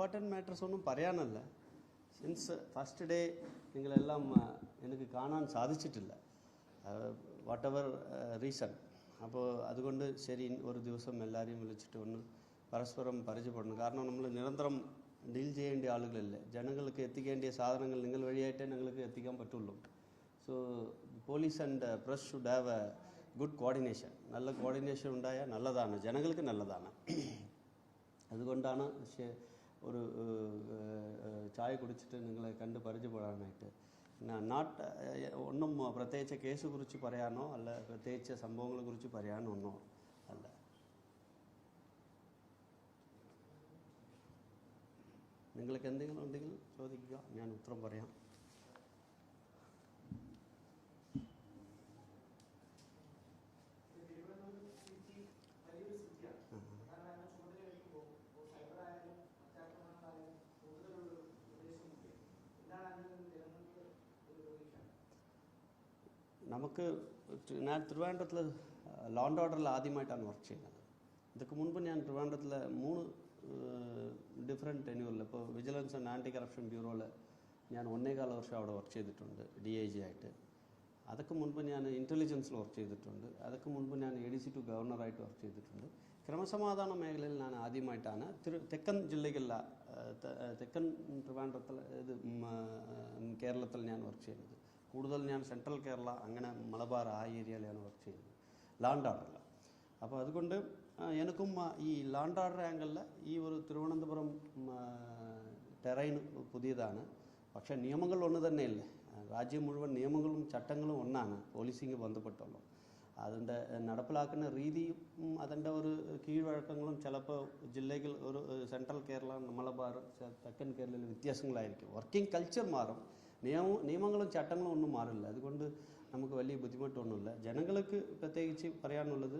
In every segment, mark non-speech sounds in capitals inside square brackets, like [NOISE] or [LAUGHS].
Important matters ഒന്നും പറയാനല്ല since first day നിങ്ങളെല്ലാം ആ, എനിക്ക് കാണാൻ സാധിച്ചിട്ടില്ല വാട്ട് എവർ റീസൺ അപ്പോൾ അതുകൊണ്ട് ശരി ഒരു ദിവസം എല്ലാവരെയും വിളിച്ചിട്ട് ഒന്ന് പരസ്പരം പരിചയപ്പെടണം കാരണം നമ്മൾ നിരന്തരം ഡീൽ ചെയ്യേണ്ട ആളുകളല്ലേ ജനങ്ങൾക്ക് എത്തിക്കേണ്ട സാധനങ്ങൾ നിങ്ങൾ വഴിയായിട്ടേ ഞങ്ങൾക്ക് എത്തിക്കാൻ പറ്റുള്ളൂ so police and press should have a good coordination നല്ല കോർഡിനേഷൻ ഉണ്ടായാൽ നല്ലതാണ് ജനങ്ങൾക്ക് നല്ലതാണ് അതുകൊണ്ടാണ് ഒരു ചായ കുടിച്ചിട്ട് നിങ്ങളെ കണ്ട് പരിചയപ്പെടാനായിട്ട്. നാട്ട് ഒന്നും പ്രത്യേകിച്ച് കേസ് കുറിച്ച് പറയാനോ അല്ല പ്രത്യേകിച്ച് സംഭവങ്ങളെ കുറിച്ച് പറയാനോ ഒന്നോ അല്ല. നിങ്ങൾക്ക് എന്തെങ്കിലും ഉണ്ടെങ്കിൽ ചോദിക്കുക ഞാൻ ഉത്തരം പറയാം. നമുക്ക് ട് ഞാൻ തിരുവനന്തപുരത്തിൽ ലോ ആൻഡ് ഓർഡറിൽ ആദ്യമായിട്ടാണ് വർക്ക് ചെയ്യുന്നത് ഇതൊക്കെ മുൻപ് ഞാൻ ട്രിവാൻഡ്രത്തിൽ മൂന്ന് ഡിഫറെൻറ്റ് ടെന്യൂറിൽ ഇപ്പോൾ വിജിലൻസ് ആൻഡ് ആൻറ്റി കറപ്ഷൻ ബ്യൂറോയിൽ ഞാൻ ഒന്നേകാല വർഷം അവിടെ വർക്ക് ചെയ്തിട്ടുണ്ട് ഡി ഐ ജി ആയിട്ട് അതൊക്കെ മുൻപ് ഞാൻ ഇൻ്റലിജൻസിൽ വർക്ക് ചെയ്തിട്ടുണ്ട് അതൊക്കെ മുൻപ് ഞാൻ എ ഡി സി ടു ഗവർണറായിട്ട് വർക്ക് ചെയ്തിട്ടുണ്ട് ക്രമസമാധാന മേഖലയിൽ ഞാൻ ആദ്യമായിട്ടാണ് തിരു തെക്കൻ ജില്ലകളിലെ ഏഹ്, തെ- ഏഹ്, തെക്കൻ ട്രിവാൻഡ്രത്തിൽ ഇത് ഉം, ഏഹ്, കേരളത്തിൽ ഞാൻ വർക്ക് ചെയ്യുന്നത് കൂടുതൽ ഞാൻ സെൻട്രൽ കേരള അങ്ങനെ മലബാർ ആ ഏരിയയിലാണ് വർക്ക് ചെയ്യുന്നത്. ലാൻഡ് ഓർഡറിൽ അപ്പോൾ അതുകൊണ്ട് എനിക്കും ഈ ലാൻഡ് ഓർഡർ ആംഗിളിൽ ഈ ഒരു തിരുവനന്തപുരം ടെറൈൻ പുതിയതാണ്. പക്ഷേ നിയമങ്ങൾ ഒന്ന് തന്നെയല്ലേ? രാജ്യം മുഴുവൻ നിയമങ്ങളും ചട്ടങ്ങളും ഒന്നാണ് പോലീസിങ് ബന്ധപ്പെട്ടുള്ളൂ. അതിന്റെ നടപ്പിലാക്കുന്ന രീതിയും അതിന്റെ ഒരു കീഴ്വഴക്കങ്ങളും ചിലപ്പോൾ ജില്ലകൾ ഒരു സെൻട്രൽ കേരള മലബാർ തെക്കൻ കേരളയിൽ വ്യത്യാസങ്ങളായിരിക്കും. വർക്കിംഗ് കൾച്ചർ മാറും. നിയമ നിയമങ്ങളും ചട്ടങ്ങളും ഒന്നും മാറില്ല അതുകൊണ്ട് നമുക്ക് വലിയ ബുദ്ധിമുട്ടൊന്നുമില്ല ജനങ്ങൾക്ക് പ്രത്യേകിച്ച് പറയാനുള്ളത്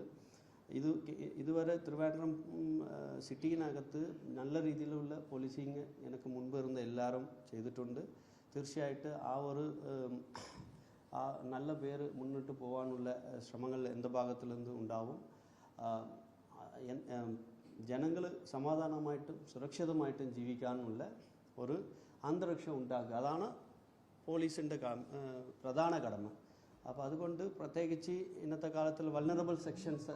ഇത് കെ- ഇതുവരെ ട്രിവാൻഡ്രം ഉം, ആ, സിറ്റിയിനകത്ത് നല്ല രീതിയിലുള്ള പോലീസിങ് എനിക്ക് മുൻപ് ഇരുന്ന എല്ലാവരും ചെയ്തിട്ടുണ്ട് തീർച്ചയായിട്ട് ആ ഒരു ഉം, ആ നല്ല പേര് മുന്നോട്ട് പോകാനുള്ള ഏഹ്, ശ്രമങ്ങൾ എന്ത് ഭാഗത്തു നിന്ന് ഉണ്ടാവും ജനങ്ങൾ സമാധാനമായിട്ടും സുരക്ഷിതമായിട്ടും ജീവിക്കാനുള്ള ഒരു അന്തരീക്ഷം ഉണ്ടാക്കുക അതാണ് പോലീസിൻ്റെ പ്രധാന കടമ അപ്പോൾ അതുകൊണ്ട് പ്രത്യേകിച്ച് ഇന്നത്തെ കാലത്തിൽ വൾണറബിൾ സെക്ഷൻസ്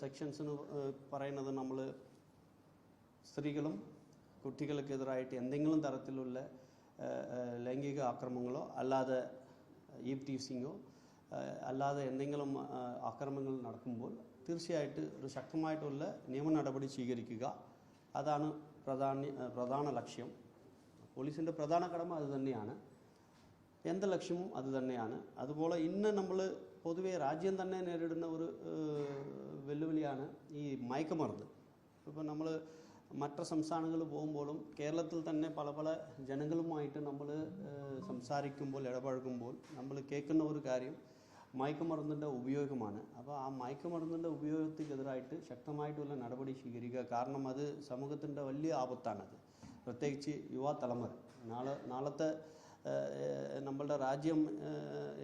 സെക്ഷൻസ് പറയുന്നത് നമ്മൾ സ്ത്രീകളും കുട്ടികൾക്കെതിരായിട്ട് എന്തെങ്കിലും തരത്തിലുള്ള ഏഹ്, ഏഹ്, ലൈംഗിക ആക്രമങ്ങളോ അല്ലാതെ ഈവ് ടീസിങ്ങോ അല്ലാതെ എന്തെങ്കിലും ആ, ആക്രമണങ്ങൾ നടക്കുമ്പോൾ തീർച്ചയായിട്ട് ഒരു ശക്തമായിട്ടുള്ള നിയമ നടപടി സ്വീകരിക്കുക അതാണ് പ്രധാന പ്രധാന ലക്ഷ്യം പോലീസിന്റെ പ്രധാന കടമ അത് തന്നെയാണ്. എന്ത് ലക്ഷ്യവും അത് തന്നെയാണ്. അതുപോലെ ഇന്ന് നമ്മൾ പൊതുവെ രാജ്യം തന്നെ നേരിടുന്ന ഒരു വെല്ലുവിളിയാണ് ഈ മയക്കുമരുന്ന്. ഇപ്പോൾ നമ്മൾ മറ്റ് സംസ്ഥാനങ്ങളിൽ പോകുമ്പോഴും കേരളത്തിൽ തന്നെ പല പല ജനങ്ങളുമായിട്ട് നമ്മൾ സംസാരിക്കുമ്പോൾ ഇടപഴകുമ്പോൾ നമ്മൾ കേൾക്കുന്ന ഒരു കാര്യം മയക്കുമരുന്നിന്റെ ഉപയോഗമാണ്. അപ്പോൾ ആ മയക്കുമരുന്നിന്റെ ഉപയോഗത്തിനെതിരായിട്ട് ശക്തമായിട്ടുള്ള നടപടി സ്വീകരിക്കുക. കാരണം അത് സമൂഹത്തിന്റെ വലിയ ആപത്താണത്. പ്രത്യേകിച്ച് യുവതലമുറ. നാളെ നാളത്തെ നമ്മളുടെ രാജ്യം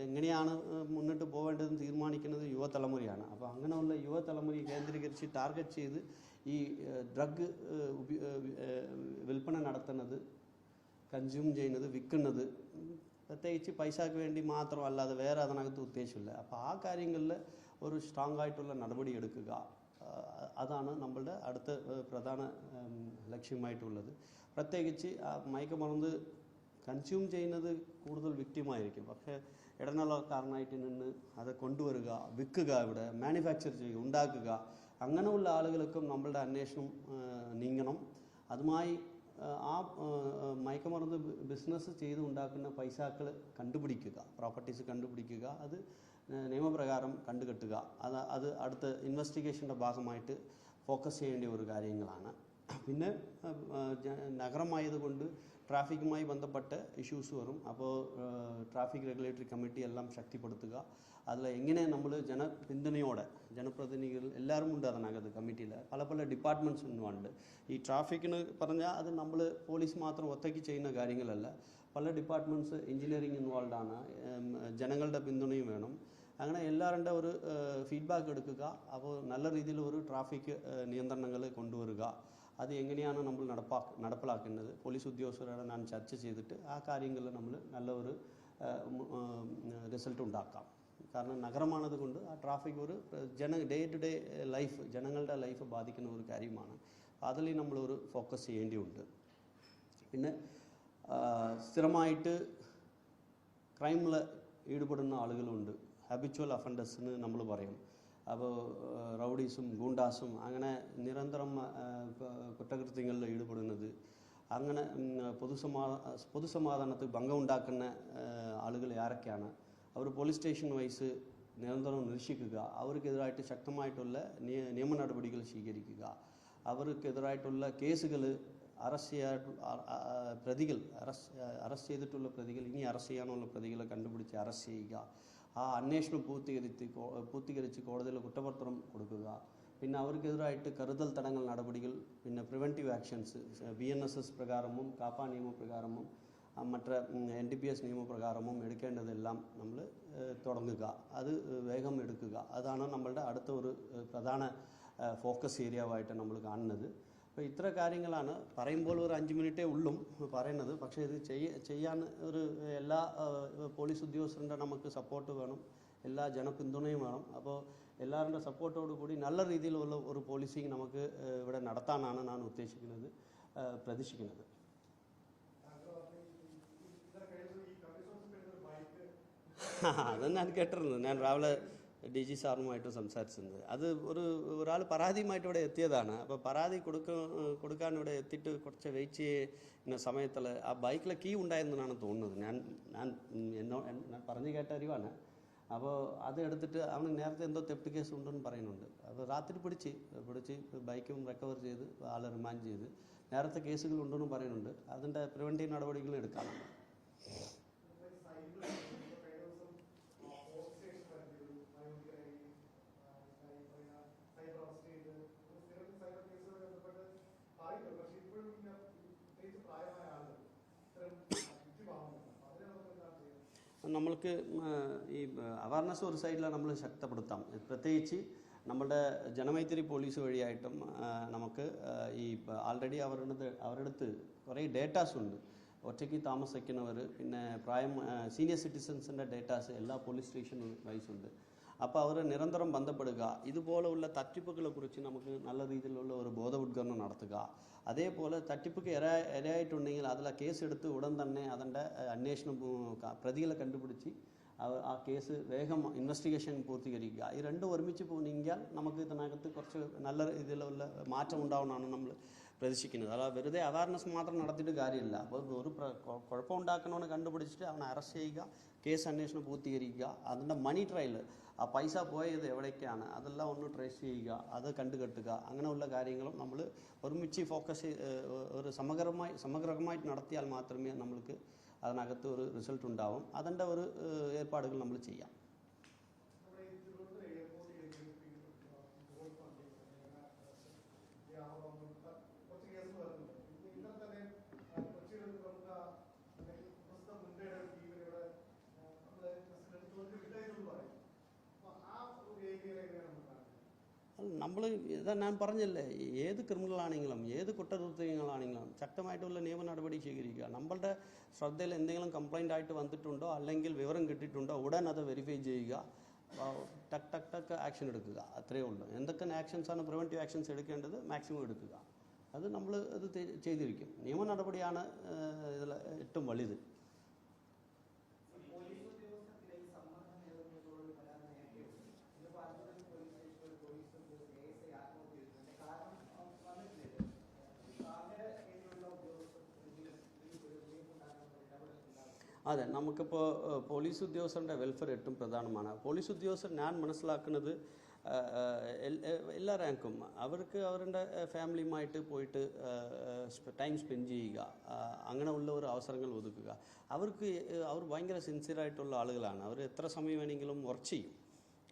എങ്ങനെയാണ് മുന്നോട്ട് പോവേണ്ടതെന്ന് തീരുമാനിക്കുന്നത് യുവതലമുറയാണ്. അപ്പോൾ അങ്ങനെയുള്ള യുവതലമുറയെ കേന്ദ്രീകരിച്ച് ടാർഗറ്റ് ചെയ്ത് ഈ ഡ്രഗ് വിൽപ്പന നടത്തുന്നത് കൺസ്യൂം ചെയ്യുന്നത് വിൽക്കുന്നത് പ്രത്യേകിച്ച് പൈസക്ക് വേണ്ടി മാത്രം അല്ലാതെ വേറെ അതിനകത്ത് ഉദ്ദേശമില്ല. അപ്പോൾ ആ കാര്യങ്ങളിൽ ഒരു സ്ട്രോങ് ആയിട്ടുള്ള നടപടി എടുക്കുക. അതാണ് നമ്മളുടെ അടുത്ത പ്രധാന ലക്ഷ്യമായിട്ടുള്ളത്. പ്രത്യേകിച്ച് ആ മയക്കുമരുന്ന് കൺസ്യൂം ചെയ്യുന്നത് കൂടുതൽ വിക്റ്റിമായിരിക്കും പക്ഷേ ഇടനിലക്കാരനായിട്ട് നിന്ന് അത് കൊണ്ടുവരിക വിൽക്കുക ഇവിടെ മാനുഫാക്ചർ ചെയ്യുക ഉണ്ടാക്കുക അങ്ങനെയുള്ള ആളുകൾക്കും നമ്മളുടെ അന്വേഷണം നീങ്ങണം. അതുമായി ആ, മയക്കുമരുന്ന് ബിസിനസ് ചെയ്ത് ഉണ്ടാക്കുന്ന പൈസാക്കൾ കണ്ടുപിടിക്കുക പ്രോപ്പർട്ടീസ് കണ്ടുപിടിക്കുക. അത് നിയമപ്രകാരം കണ്ടുകെട്ടുക. അത് അത് അടുത്ത ഇൻവെസ്റ്റിഗേഷന്റെ ഭാഗമായിട്ട് ഫോക്കസ് ചെയ്യേണ്ട ഒരു കാര്യങ്ങളാണ്. പിന്നെ നഗരമായതുകൊണ്ട് ട്രാഫിക്കുമായി ബന്ധപ്പെട്ട ഇഷ്യൂസ് വരും. അപ്പോൾ ട്രാഫിക് റെഗുലേറ്ററി കമ്മിറ്റി എല്ലാം ശക്തിപ്പെടുത്തുക. അതിൽ എങ്ങനെ നമ്മൾ ജനപിന്തുണയോടെ ജനപ്രതിനിധികൾ എല്ലാവരും ഉണ്ട് അതിനകത്ത് കമ്മിറ്റിയിൽ പല പല ഡിപ്പാർട്ട്മെന്റ്സ് ഉണ്ട്. ഈ ട്രാഫിക്കിന് പറഞ്ഞാൽ അത് നമ്മൾ പോലീസ് മാത്രം ഒറ്റയ്ക്ക് ചെയ്യുന്ന കാര്യങ്ങളല്ല. പല ഡിപ്പാർട്ട്മെന്റ്സ് എഞ്ചിനീയറിംഗ് ഇൻവോൾവ് ആണ്. ജനങ്ങളുടെ പിന്തുണയും വേണം. അങ്ങനെ എല്ലാവരുടെ ഒരു ഫീഡ്ബാക്ക് എടുക്കുക അപ്പോൾ നല്ല രീതിയിൽ ഒരു ട്രാഫിക് നിയന്ത്രണങ്ങൾ കൊണ്ടുവരിക അത് എങ്ങനെയാണ് നമ്മൾ നടപ്പാ നടപ്പിലാക്കുന്നത് പോലീസ് ഉദ്യോഗസ്ഥരോട് ഞാൻ ചർച്ച ചെയ്തിട്ട് ആ കാര്യങ്ങളിൽ നമ്മൾ നല്ല ഒരു റിസൾട്ട് ഉണ്ടാക്കാം കാരണം നഗരമാണത് കൊണ്ട് ആ ട്രാഫിക് ഒരു ജന ഡേ ടു ഡേ ലൈഫ് ജനങ്ങളുടെ ലൈഫ് ബാധിക്കുന്ന ഒരു കാര്യമാണ് അതിൽ നമ്മളൊരു ഫോക്കസ് ചെയ്യേണ്ടിയുണ്ട് പിന്നെ ആ, സ്ഥിരമായിട്ട് ക്രൈമിൽ ഈടുപെടുന്ന ആളുകളുണ്ട് ഹാബിച്വൽ എന്ന് നമ്മൾ പറയും. അപ്പോൾ റൗഡീസും ഗൂണ്ടാസും അങ്ങനെ നിരന്തരം കുറ്റകൃത്യങ്ങളിൽ ഈടുപെടുന്നത് അങ്ങനെ പൊതുസമാ പൊതുസമാധാനത്തിൽ ഭംഗം ഉണ്ടാക്കുന്ന ആളുകൾ ആരൊക്കെയാണ്? അവർ പോലീസ് സ്റ്റേഷൻ വൈസ് നിരന്തരം നിരീക്ഷിക്കുക. അവർക്കെതിരായിട്ട് ശക്തമായിട്ടുള്ള നിയ നിയമ നടപടികൾ സ്വീകരിക്കുക. അവർക്കെതിരായിട്ടുള്ള കേസുകൾ അറസ്റ്റ് ചെയ്യാ പ്രതികൾ അറസ്റ്റ് അറസ്റ്റ് ചെയ്തിട്ടുള്ള പ്രതികൾ ഇനി അറസ്റ്റ് ചെയ്യാനുള്ള പ്രതികളെ കണ്ടുപിടിച്ച് അറസ്റ്റ് ചെയ്യുക. ആ അന്വേഷണം പൂർത്തീകരിച്ച് കോ- പൂർത്തീകരിച്ച് കോടതിയിൽ കുറ്റപത്രം കൊടുക്കുക പിന്നെ അവർക്കെതിരായിട്ട് കരുതൽ തടങ്കൽ നടപടികൾ പിന്നെ preventive actions B N S S പ്രകാരമും KAAPA നിയമപ്രകാരമും ആ, മറ്റേ എൻ ഡി പി എസ് നിയമപ്രകാരമും എടുക്കേണ്ടതെല്ലാം നമ്മൾ തുടങ്ങുക അത് വേഗം എടുക്കുക അതാണ് നമ്മളുടെ അടുത്ത ഒരു ഏഹ്, പ്രധാന ഫോക്കസ് ഏരിയവായിട്ട് നമ്മൾ കാണുന്നത് അപ്പോൾ ഇത്ര കാര്യങ്ങളാണ്. പറയുമ്പോൾ ഒരു അഞ്ച് മിനിറ്റേ ഉള്ളും പറയുന്നത്. പക്ഷേ ഇത് ചെയ്യ ചെയ്യാൻ ഒരു എല്ലാ പോലീസ് ഉദ്യോഗസ്ഥരുടെ നമുക്ക് സപ്പോർട്ട് വേണം. എല്ലാ ജനപിന്തുണയും വേണം. അപ്പോൾ എല്ലാവരുടെ സപ്പോർട്ടോടു കൂടി നല്ല രീതിയിലുള്ള ഒരു പോളിസിങ് നമുക്ക് ഇവിടെ നടത്താനാണ് ഞാൻ ഉദ്ദേശിക്കുന്നത് പ്രതീക്ഷിക്കുന്നത്. [LAUGHS] അത് ഞാൻ കേട്ടിരുന്നു. ഞാൻ രാവിലെ ഡി ജി സാറുമായിട്ട് സംസാരിച്ചിരുന്നത്. അത് ഒരു ഒരാൾ പരാതിയുമായിട്ട് ഇവിടെ എത്തിയതാണ്. അപ്പോൾ പരാതി കൊടുക്ക കൊടുക്കാൻ ഇവിടെ എത്തിയിട്ട് കുറച്ച് വെയിറ്റ് ചെയ്യുന്ന സമയത്തിൽ ആ ബൈക്കിലെ കീ ഉണ്ടായെന്നാണ് തോന്നുന്നത്. ഞാൻ ഞാൻ എന്നോ ഞാൻ പറഞ്ഞു കേട്ട അറിവാണ്. അപ്പോൾ അത് എടുത്തിട്ട് അവന് നേരത്തെ എന്തോ തെപ്റ്റ് കേസ് ഉണ്ടെന്ന് പറയുന്നുണ്ട്. അപ്പോൾ രാത്രി പിടിച്ച് പിടിച്ച് ബൈക്കും റിക്കവർ ചെയ്ത് ആളെ റിമാൻഡ് ചെയ്ത് നേരത്തെ കേസുകൾ ഉണ്ടെന്ന് പറയുന്നുണ്ട്. അതിന്റെ പ്രിവെന്റീവ് നടപടികൾ എടുക്കാനുണ്ട് നമ്മൾക്ക് ഈ അവയർനെസ് ഒരു സൈഡിലാണ് നമ്മൾ ശക്തപ്പെടുത്താം. പ്രത്യേകിച്ച് നമ്മുടെ ജനമൈത്രി പോലീസ് വഴിയായിട്ടും നമുക്ക് ഈ ആൾറെഡി അവരുടെ അവരടുത്ത് കുറേ ഡേറ്റാസ് ഉണ്ട്. ഒറ്റയ്ക്ക് താമസിക്കുന്നവർ പിന്നെ പ്രായം സീനിയർ സിറ്റിസൻസിന്റെ ഡേറ്റാസ് എല്ലാ പോലീസ് സ്റ്റേഷൻ വൈസ് ഉണ്ട്. അപ്പോൾ അവർ നിരന്തരം ബന്ധപ്പെടുക ഇതുപോലുള്ള തട്ടിപ്പുകളെ കുറിച്ച് നമുക്ക് നല്ല രീതിയിലുള്ള ഒരു ബോധവൽക്കരണം നടത്തുക അതേപോലെ തട്ടിപ്പൊക്കെ ഇര ഇരയായിട്ടുണ്ടെങ്കിൽ അതിലെ കേസ് എടുത്ത് ഉടൻ തന്നെ അതിൻ്റെ ഏഹ്, അന്വേഷണം പൂ- ക- പ്രതികളെ കണ്ടുപിടിച്ച് അവ- ആ കേസ് വേഗം ഇൻവെസ്റ്റിഗേഷൻ പൂർത്തീകരിക്കുക ഈ രണ്ടും ഒരുമിച്ച് പോകുന്നെങ്കിൽ നമുക്ക് ഇതിനകത്ത് കുറച്ച് നല്ല രീതിയിലുള്ള മാറ്റം ഉണ്ടാവുമെന്നാണ് നമ്മൾ പ്രതീക്ഷിക്കുന്നത് അല്ല വെറുതെ അവയർനെസ് മാത്രം നടത്തിയിട്ട് കാര്യമില്ല അപ്പോൾ ഒരു പ്ര- കൊ- കുഴപ്പമുണ്ടാക്കണമെന്ന് കണ്ടുപിടിച്ചിട്ട് അവനെ അറസ്റ്റ് ചെയ്യുക കേസ് അന്വേഷണം പൂർത്തീകരിക്കുക അതിൻ്റെ മണി ട്രയൽ ആ പൈസ പോയത് എവിടേക്കാണ്? അതെല്ലാം ഒന്ന് ട്രേസ് ചെയ്യുക അത് കണ്ടുകെട്ടുക. അങ്ങനെയുള്ള കാര്യങ്ങളും നമ്മൾ ഒരുമിച്ച് ഫോക്കസ് ഒരു സമഗ്രമായി സമഗ്രമായിട്ട് നടത്തിയാൽ മാത്രമേ നമ്മൾക്ക് അതിനകത്ത് ഒരു റിസൾട്ട് ഉണ്ടാവും. അതിന്റെ ഒരു ഏർപ്പാടുകൾ നമ്മൾ ചെയ്യാം. നമ്മൾ ഇതാ ഞാൻ പറഞ്ഞല്ലേ ഏത് ക്രിമിനലാണെങ്കിലും ഏത് കുറ്റകൃത്യങ്ങളാണെങ്കിലും ശക്തമായിട്ടുള്ള നിയമ നടപടി സ്വീകരിക്കുക. നമ്മളുടെ ശ്രദ്ധയിൽ എന്തെങ്കിലും കംപ്ലൈന്റ് ആയിട്ട് വന്നിട്ടുണ്ടോ അല്ലെങ്കിൽ വിവരം കിട്ടിയിട്ടുണ്ടോ ഉടൻ അത് വെരിഫൈ ചെയ്യുക. ടക്ക് ടക്ക് ടക്ക് ആക്ഷൻ എടുക്കുക. അത്രയേ ഉള്ളൂ. എന്തൊക്കെ ആക്ഷൻസാണ് പ്രിവെന്റീവ് ആക്ഷൻസ് എടുക്കേണ്ടത് മാക്സിമം എടുക്കുക. അത് നമ്മൾ അത് ചെയ്തിരിക്കും. നിയമ നടപടിയാണ് ഇതിൽ ഏറ്റവും വലുത്. അതെ നമുക്കിപ്പോൾ പോലീസ് ഉദ്യോഗസ്ഥരുടെ വെൽഫെയർ ഏറ്റവും പ്രധാനമാണ്. പോലീസ് ഉദ്യോഗസ്ഥർ ഞാൻ മനസ്സിലാക്കുന്നത് എല്ലാ റാങ്കും അവർക്ക് അവരുടെ ഫാമിലിയുമായിട്ട് പോയിട്ട് ടൈം സ്പെൻഡ് ചെയ്യുക അങ്ങനെ ഉള്ള ഒരു അവസരങ്ങൾ ഒതുക്കുക. അവർക്ക് അവർ ഭയങ്കര സിൻസിയറായിട്ടുള്ള ആളുകളാണ്. അവർ എത്ര സമയം വേണമെങ്കിലും വർക്ക് ചെയ്യും.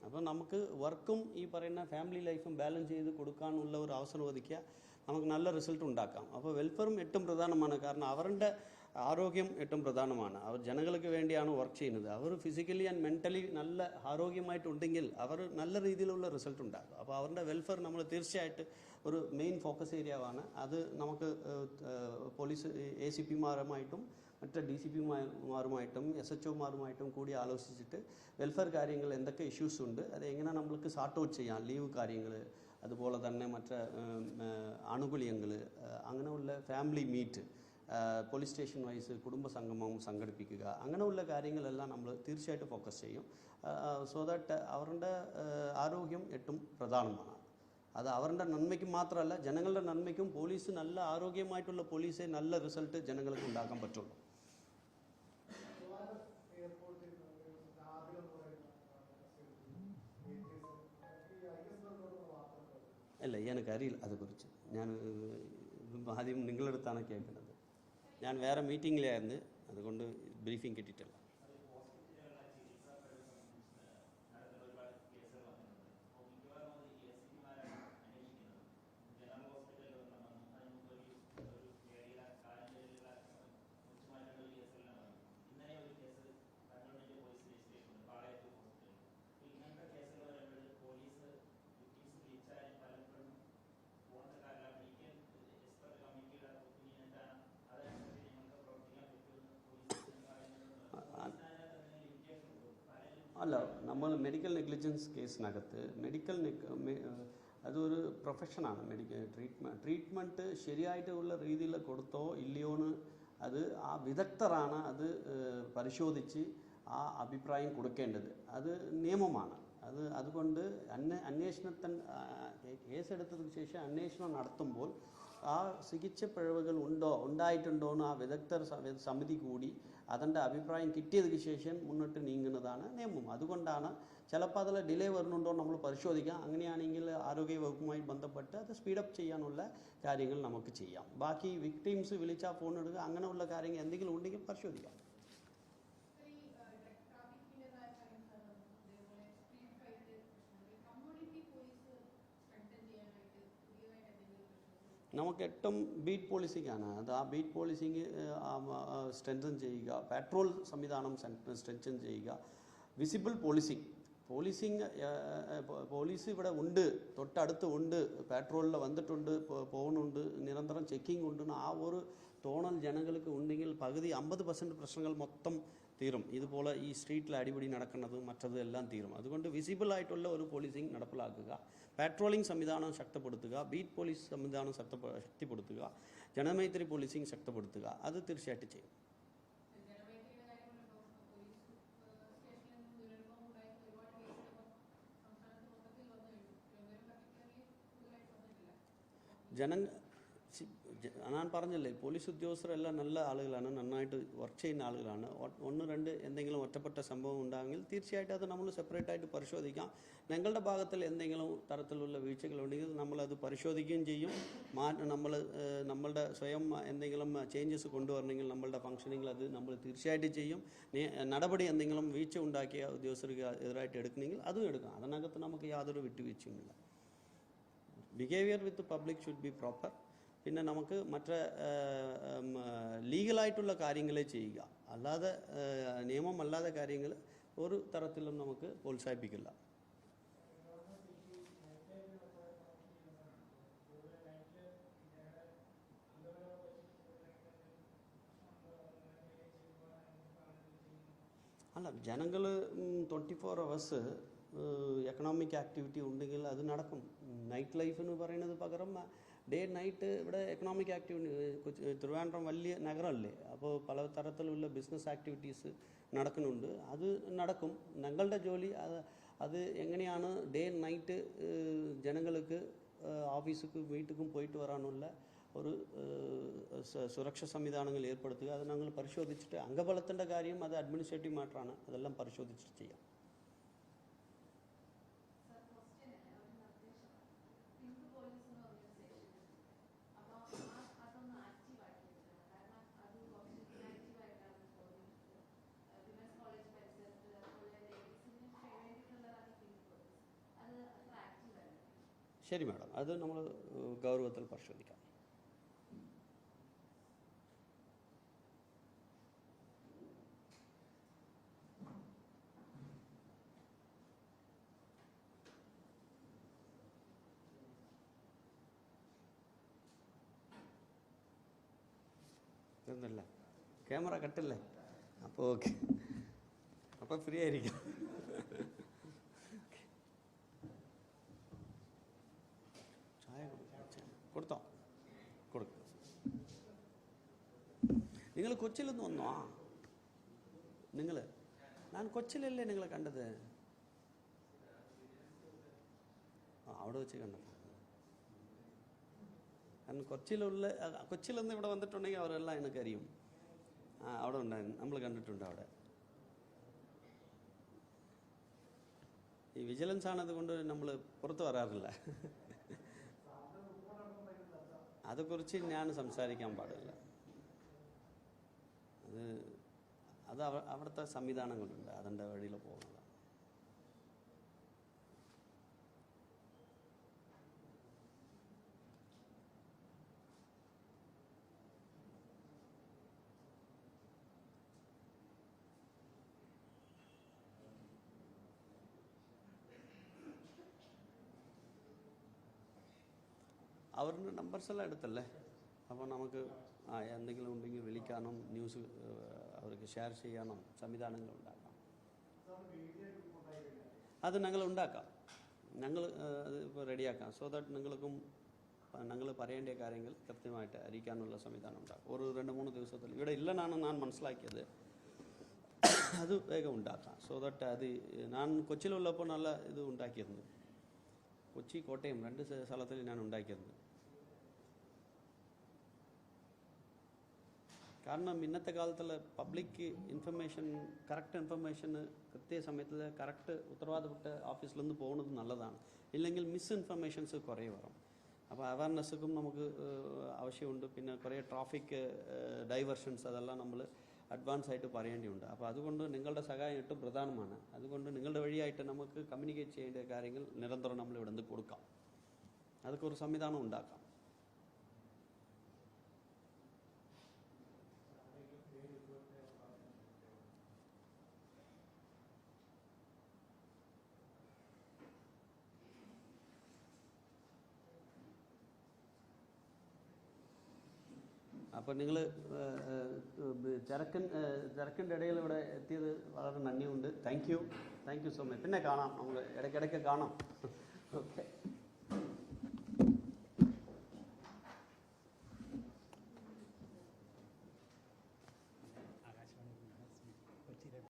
അപ്പോൾ നമുക്ക് വർക്കും ഈ പറയുന്ന ഫാമിലി ലൈഫും ബാലൻസ് ചെയ്ത് കൊടുക്കാനുള്ള ഒരു അവസരം ഒതുക്കിയാൽ നമുക്ക് നല്ല റിസൾട്ട് ഉണ്ടാക്കാം. അപ്പോൾ വെൽഫെയറും ഏറ്റവും പ്രധാനമാണ്. കാരണം അവരുടെ ആരോഗ്യം ഏറ്റവും പ്രധാനമാണ്. അവർ ജനങ്ങൾക്ക് വേണ്ടിയാണ് വർക്ക് ചെയ്യുന്നത്. അവർ ഫിസിക്കലി ആൻഡ് മെന്റലി നല്ല ആരോഗ്യമായിട്ടുണ്ടെങ്കിൽ അവർ നല്ല രീതിയിലുള്ള റിസൾട്ട് ഉണ്ടാകും. അപ്പോൾ അവരുടെ വെൽഫെയർ നമ്മൾ തീർച്ചയായിട്ട് ഒരു മെയിൻ ഫോക്കസ് ഏരിയയാണ് അത് നമുക്ക് പോലീസ് എ സി പിമാരുമായിട്ടും മറ്റ് ഡി സി പിമാരുമായിട്ടും എസ് എച്ച് ഒമാരുമായിട്ടും കൂടി ആലോചിച്ചിട്ട് വെൽഫെയർ കാര്യങ്ങൾ എന്തൊക്കെ ഇഷ്യൂസ് ഉണ്ട് അത് എങ്ങനെ നമ്മൾക്ക് സാർട്ട് ഔട്ട് ചെയ്യാം ലീവ് കാര്യങ്ങൾ അതുപോലെ തന്നെ മറ്റ് ആനുകൂല്യങ്ങൾ അങ്ങനെയുള്ള family meet police station wise കുടുംബ സംഗമം സംഘടിപ്പിക്കുക അങ്ങനെയുള്ള കാര്യങ്ങളെല്ലാം നമ്മൾ തീർച്ചയായിട്ടും ഫോക്കസ് ചെയ്യും. സോ ദാറ്റ് അവരുടെ ആരോഗ്യം എട്ടും പ്രധാനമാണ്. അത് അവരുടെ നന്മയ്ക്ക് മാത്രമല്ല ജനങ്ങളുടെ നന്മയ്ക്കും പോലീസ് നല്ല ആരോഗ്യമായിട്ടുള്ള പോലീസെ നല്ല റിസൾട്ട് ജനങ്ങൾക്ക് ഉണ്ടാക്കാൻ പറ്റുള്ളൂ. അല്ല എനിക്കറിയില്ല അതേക്കുറിച്ച് ഞാൻ ആദ്യം നിങ്ങളടുത്താണ് കേൾക്കുന്നത്. ഞാൻ വേറെ മീറ്റിങ്ങിലായിരുന്നു അതുകൊണ്ട് ബ്രീഫിംഗ് കിട്ടിയിട്ടില്ല. അല്ല നമ്മൾ മെഡിക്കൽ നെഗ്ലിജൻസ് കേസിനകത്ത് മെഡിക്കൽ അതൊരു പ്രൊഫഷനാണ് മെഡിക്കൽ ട്രീറ്റ്മെന്റ് ട്രീറ്റ്മെന്റ് ശരിയായിട്ടുള്ള രീതിയിൽ കൊടുത്തോ ഇല്ലയോന്ന് അത് ആ വിദഗ്ധരാണ് അത് പരിശോധിച്ച് ആ അഭിപ്രായം കൊടുക്കേണ്ടത്. അത് നിയമമാണ്. അത് അതുകൊണ്ട് അന്വ അന്വേഷണത്തിൻ കേസെടുത്തതിന് ശേഷം അന്വേഷണം നടത്തുമ്പോൾ ആ ചികിത്സ പിഴവുകൾ ഉണ്ടോ ഉണ്ടായിട്ടുണ്ടോ എന്ന് ആ വിദഗ്ധർ സമിതി കൂടി അതിന്റെ അഭിപ്രായം കിട്ടിയതിന് ശേഷം മുന്നോട്ട് നീങ്ങുന്നതാണ് നിയമം. അതുകൊണ്ടാണ് ചിലപ്പോൾ അതിൽ ഡിലേ വരുന്നുണ്ടോ നമ്മൾ പരിശോധിക്കാം. അങ്ങനെയാണെങ്കിൽ ആരോഗ്യ വകുപ്പുമായി ബന്ധപ്പെട്ട് അത് സ്പീഡപ്പ് ചെയ്യാനുള്ള കാര്യങ്ങൾ നമുക്ക് ചെയ്യാം. ബാക്കി വിക്ടിംസ് വിളിച്ചാൽ ഫോൺ എടുക്കുക അങ്ങനെയുള്ള കാര്യങ്ങൾ എന്തെങ്കിലും ഉണ്ടെങ്കിൽ പരിശോധിക്കാം ഈ ട്രാഫിക്കിന്റെതായ കാര്യങ്ങളാണ് അതേപോലെ street fight community police strengthen ചെയ്യാനായിട്ട് പുതിയതായിട്ട് എന്തെങ്കിലും പ്രശ്നങ്ങൾ നമുക്ക് എട്ടും ബീറ്റ് പോളിസിക്കാണ് അത് ആ ബീറ്റ് പോളിസിങ് സ്ട്രെങ്തൻ ചെയ്യുക. പെട്രോൾ സംവിധാനം സ്ട്രെങ്തൻ ചെയ്യുക. വിസിബിൾ പോളിസിങ് പോലീസിങ് പോലീസ് ഇവിടെ ഉണ്ട്. തൊട്ടടുത്ത് ഉണ്ട്. പെട്രോളിൽ വന്നിട്ടുണ്ട്. പോകുന്നുണ്ട്. നിരന്തരം ചെക്കിംഗ് ഉണ്ട്. ആ ഒരു തോണൽ ജനങ്ങൾക്ക് ഉണ്ടെങ്കിൽ പകുതി അമ്പത് പെർസെന്റ് പ്രശ്നങ്ങൾ മൊത്തം തീരും ഇതുപോലെ ഈ സ്ട്രീറ്റിൽ അടിപിടി നടക്കുന്നത് മറ്റത് എല്ലാം തീരും അതുകൊണ്ട് വിസിബിൾ ആയിട്ടുള്ള ഒരു പോലീസിങ് നടപ്പിലാക്കുക പാട്രോളിംഗ് സംവിധാനം ശക്തിപ്പെടുത്തുക ബീറ്റ് പോലീസ് സംവിധാനം ശക്തപ്പെ- ശക്തിപ്പെടുത്തുക ജനമൈത്രി പോലീസിംഗ് ശക്തിപ്പെടുത്തുക അത് തീർച്ചയായിട്ടും ചെയ്യും ജനമൈത്രിയുടെ കാര്യങ്ങളുണ്ടോ പോലീസ് സ്റ്റേഷനിൽ നിന്ന് ദുരനുഭവം ഉണ്ടായിട്ട് ഒരുപാട് കേസുകൾ സംസ്ഥാനത്ത് മൊത്തത്തിൽ വന്നു കഴിഞ്ഞു തിരുവനന്തപുരം പർട്ടിക്കുലർലി കൂടുതലായിട്ട് വന്നിട്ടില്ല ജന സി- ജ- ഞാൻ പറഞ്ഞല്ലേ പോലീസ് ഉദ്യോഗസ്ഥരെല്ലാം നല്ല ആളുകളാണ് നന്നായിട്ട് വർക്ക് ചെയ്യുന്ന ആളുകളാണ്. ഒന്ന് രണ്ട് എന്തെങ്കിലും ഒറ്റപ്പെട്ട സംഭവം ഉണ്ടാകുമെങ്കിൽ തീർച്ചയായിട്ടും അത് നമ്മൾ സെപ്പറേറ്റ് ആയിട്ട് പരിശോധിക്കാം. ഞങ്ങളുടെ ഭാഗത്തിൽ എന്തെങ്കിലും തരത്തിലുള്ള വീഴ്ചകളുണ്ടെങ്കിൽ നമ്മളത് പരിശോധിക്കുകയും ചെയ്യും. മാ നമ്മൾ നമ്മളുടെ സ്വയം എന്തെങ്കിലും ചേഞ്ചസ് കൊണ്ടുവരണമെങ്കിൽ നമ്മളുടെ ഫംഗ്ഷനിങ്ങിൽ അത് നമ്മൾ തീർച്ചയായിട്ടും ചെയ്യും. നടപടി എന്തെങ്കിലും വീഴ്ച ഉണ്ടാക്കിയ ഉദ്യോഗസ്ഥർക്ക് എതിരായിട്ട് എടുക്കണമെങ്കിൽ അതും എടുക്കാം. അതിനകത്ത് നമുക്ക് യാതൊരു വിട്ടുവീഴ്ചയുമില്ല. Behaviour with public should be proper പിന്നെ നമുക്ക് മറ്റേ ലീഗലായിട്ടുള്ള കാര്യങ്ങളെ ചെയ്യുക അല്ലാതെ ഏഹ്, നിയമമല്ലാതെ കാര്യങ്ങൾ ഒരു തരത്തിലും നമുക്ക് പ്രോത്സാഹിപ്പിക്കില്ല അല്ല ജനങ്ങൾ twenty four hours economic activity ഉണ്ടെങ്കിൽ അത് നടക്കും നൈറ്റ് ലൈഫ് എന്ന് പറയുന്നത് പകരം ഡേ നൈറ്റ് ഇവിടെ എക്കണോമിക് ആക്ടിവിറ്റി കൊച്ചി തിരുവനന്തപുരം വലിയ നഗരമല്ലേ അപ്പോൾ പല തരത്തിലുള്ള ബിസിനസ് ആക്ടിവിറ്റീസ് നടക്കുന്നുണ്ട് അത് നടക്കും ഞങ്ങളുടെ ജോലി അത് അത് എങ്ങനെയാണ് ഡേ നൈറ്റ് ജനങ്ങൾക്ക് ഓഫീസുക്കും വീട്ടുക്കും പോയിട്ട് വരാനുള്ള ഒരു ഏഹ്, സ- സുരക്ഷ സംവിധാനങ്ങൾ ഏർപ്പെടുത്തുക അത് ഞങ്ങൾ പരിശോധിച്ചിട്ട് അംഗബലത്തിൻ്റെ കാര്യം അത് അഡ്മിനിസ്ട്രേറ്റീവ് മാറ്ററാണ് അതെല്ലാം പരിശോധിച്ചിട്ട് ചെയ്യാം ശരി മാഡം. അത് നമ്മൾ ഗൗരവത്തിൽ പരിശോധിക്കാം. ഇതൊന്നുമില്ല. ക്യാമറ കട്ടില്ലേ? അപ്പോൾ ഓക്കെ. അപ്പോൾ ഫ്രീ ആയിരിക്കും. കൊടുത്തോ കൊടുക്കും നിങ്ങൾ കൊച്ചിയിലൊന്ന് വന്നോ നിങ്ങൾ ഞാൻ കൊച്ചിലല്ലേ നിങ്ങളെ കണ്ടത് ആ അവിടെ വെച്ച് കണ്ടത് കാരണം കൊച്ചിയിലുള്ള ആ, കൊച്ചിയിലൊന്ന് ഇവിടെ വന്നിട്ടുണ്ടെങ്കിൽ അവരെല്ലാം എനിക്കറിയും ആ അവിടെ ഉണ്ടായിരുന്നു നമ്മൾ കണ്ടിട്ടുണ്ട് അവിടെ ഈ വിജിലൻസ് ആണ് അതുകൊണ്ട് നമ്മൾ പുറത്ത് വരാറില്ല അതേക്കുറിച്ച് ഞാൻ സംസാരിക്കാൻ പാടില്ല. അത് അത് അവ- അവിടുത്തെ സംവിധാനങ്ങളുണ്ട് അതിന്റെ വഴിയിൽ പോകുന്നതാണ് അവരുടെ നമ്പർസ് എല്ലാം എടുത്തല്ലേ അപ്പോൾ നമുക്ക് ആ എന്തെങ്കിലും ഉണ്ടെങ്കിൽ വിളിക്കാനും ന്യൂസ് ഏഹ്, അവർക്ക് ഷെയർ ചെയ്യാനും സംവിധാനങ്ങൾ ഉണ്ടാക്കാം അത് ഞങ്ങൾ ഉണ്ടാക്കാം ഞങ്ങൾ ഏഹ്, അത് ഇപ്പോൾ റെഡിയാക്കാം സോ ദാറ്റ് നിങ്ങൾക്കും ഞങ്ങൾ പറയേണ്ട കാര്യങ്ങൾ കൃത്യമായിട്ട് അറിയിക്കാനുള്ള സംവിധാനം ഉണ്ടാക്കും ഒരു രണ്ട് മൂന്ന് ദിവസത്തിൽ ഇവിടെ ഇല്ലെന്നാണ് ഞാൻ മനസ്സിലാക്കിയത് അത് വേഗം ഉണ്ടാക്കാം സോ ദാറ്റ് അത് ഞാൻ കൊച്ചിയിലുള്ളപ്പോൾ നല്ല ഇത് ഉണ്ടാക്കിയിരുന്നു കൊച്ചി കോട്ടയം രണ്ട് സ്ഥ- സ്ഥലത്തിൽ ഞാൻ ഉണ്ടാക്കിയിരുന്നു കാരണം ഇന്നത്തെ കാലത്തുള്ള പബ്ലിക് ഇൻഫർമേഷൻ കറക്റ്റ് ഇൻഫർമേഷന് കൃത്യസമയത്തിൽ കറക്റ്റ് ഉത്തരവാദപ്പെട്ട ഓഫീസിൽ നിന്ന് പോകുന്നത് നല്ലതാണ് ഇല്ലെങ്കിൽ മിസ് ഇൻഫർമേഷൻസ് കുറേ വരും അപ്പോൾ അവയർനെസ്സും നമുക്ക് ഏഹ്, ആവശ്യമുണ്ട് പിന്നെ കുറേ ട്രാഫിക് ഡൈവേർഷൻസ് അതെല്ലാം നമ്മൾ അഡ്വാൻസ് ആയിട്ട് പറയേണ്ടിയുണ്ട് അപ്പോൾ അതുകൊണ്ട് നിങ്ങളുടെ സഹായം ഏറ്റവും പ്രധാനമാണ് അതുകൊണ്ട് നിങ്ങളുടെ വഴിയായിട്ട് നമുക്ക് കമ്മ്യൂണിക്കേറ്റ് ചെയ്യേണ്ട കാര്യങ്ങൾ നിരന്തരം നമ്മൾ ഇവിടെ നിന്ന് കൊടുക്കാം അതൊക്കെ ഒരു സംവിധാനം ഉണ്ടാക്കാം അപ്പോൾ നിങ്ങൾ ചരക്കൻ ചരക്കിന്റെ ഇടയിൽ ഇവിടെ എത്തിയത് വളരെ നന്ദിയുണ്ട്. Thank you thank you so much പിന്നെ കാണാം. നമ്മൾ ഇടയ്ക്കിടയ്ക്ക് കാണാം. [LAUGHS] ഓക്കെ